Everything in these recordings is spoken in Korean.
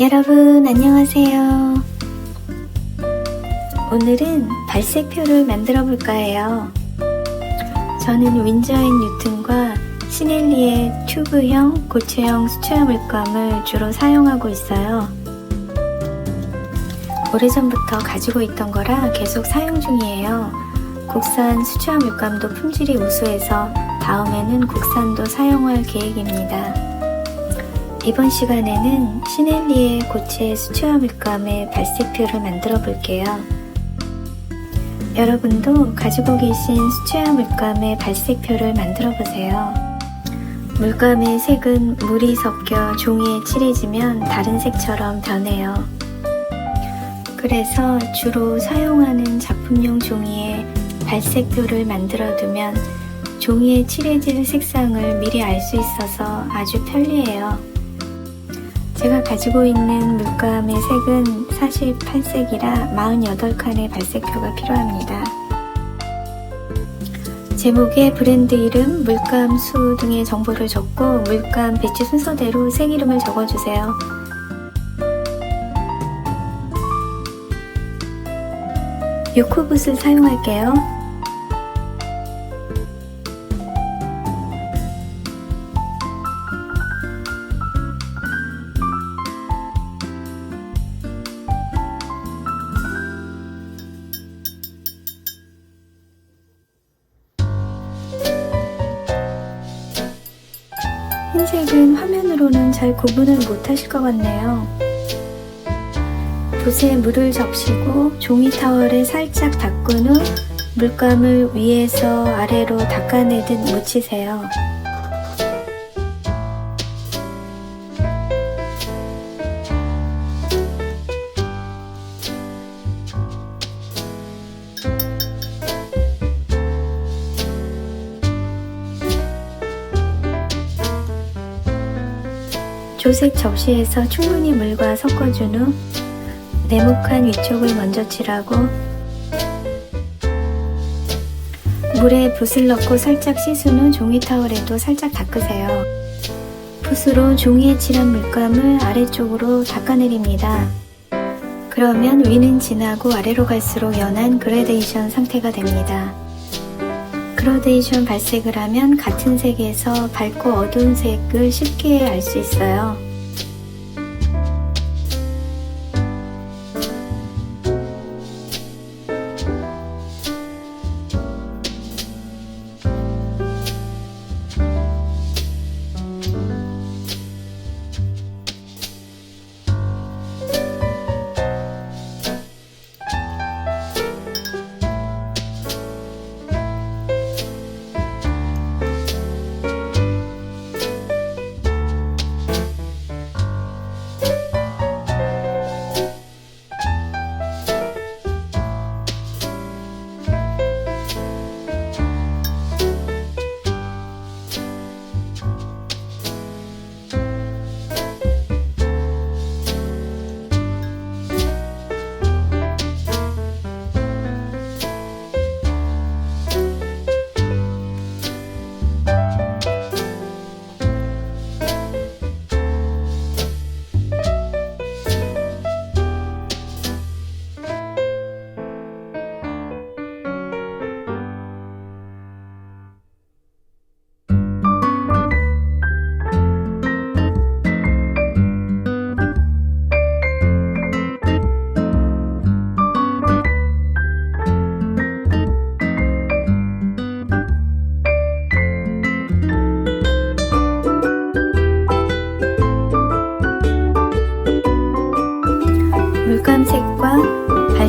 여러분 안녕하세요. 오늘은 발색표를 만들어 볼까 해요. 저는 윈저앤 뉴튼과 시넬리의 튜브형, 고체형 수채화 물감을 주로 사용하고 있어요. 오래전부터 가지고 있던 거라 계속 사용 중이에요. 국산 수채화 물감도 품질이 우수해서 다음에는 국산도 사용할 계획입니다. 이번 시간에는 시넬리의 고체 수채화 물감의 발색표를 만들어 볼게요. 여러분도 가지고 계신 수채화 물감의 발색표를 만들어 보세요. 물감의 색은 물이 섞여 종이에 칠해지면 다른 색처럼 변해요. 그래서 주로 사용하는 작품용 종이에 발색표를 만들어 두면 종이에 칠해질 색상을 미리 알 수 있어서 아주 편리해요. 제가 가지고 있는 물감의 색은 48색이라 48칸의 발색표가 필요합니다. 제목에 브랜드 이름, 물감 수 등의 정보를 적고 물감 배치 순서대로 색 이름을 적어주세요. 요코붓을 사용할게요. 흰색은 화면으로는 잘 구분을 못하실 것 같네요. 붓에 물을 적시고 종이 타월에 살짝 닦은 후 물감을 위에서 아래로 닦아내듯 묻히세요. 조색 접시에서 충분히 물과 섞어준 후 네모칸 위쪽을 먼저 칠하고 물에 붓을 넣고 살짝 씻은 후 종이 타월에도 살짝 닦으세요. 붓으로 종이에 칠한 물감을 아래쪽으로 닦아내립니다. 그러면 위는 진하고 아래로 갈수록 연한 그라데이션 상태가 됩니다. 그라데이션 발색을 하면 같은 색에서 밝고 어두운 색을 쉽게 알 수 있어요.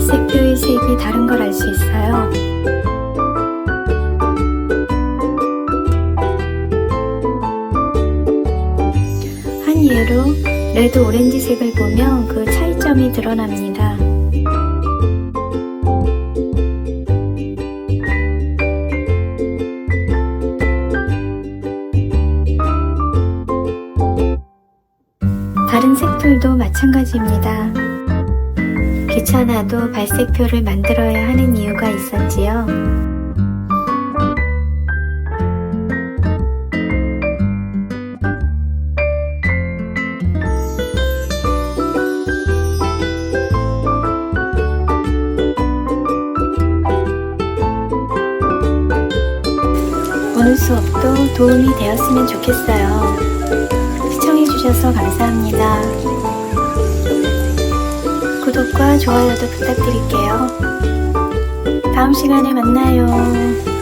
발색표의 색이 다른 걸 알 수 있어요. 한 예로 레드 오렌지색을 보면 그 차이점이 드러납니다. 다른 색들도 마찬가지입니다. 귀찮아도 발색표를 만들어야 하는 이유가 있었지요. 오늘 수업도 도움이 되었으면 좋겠어요. 시청해주셔서 감사합니다. 구독과 좋아요도 부탁드릴게요. 다음 시간에 만나요.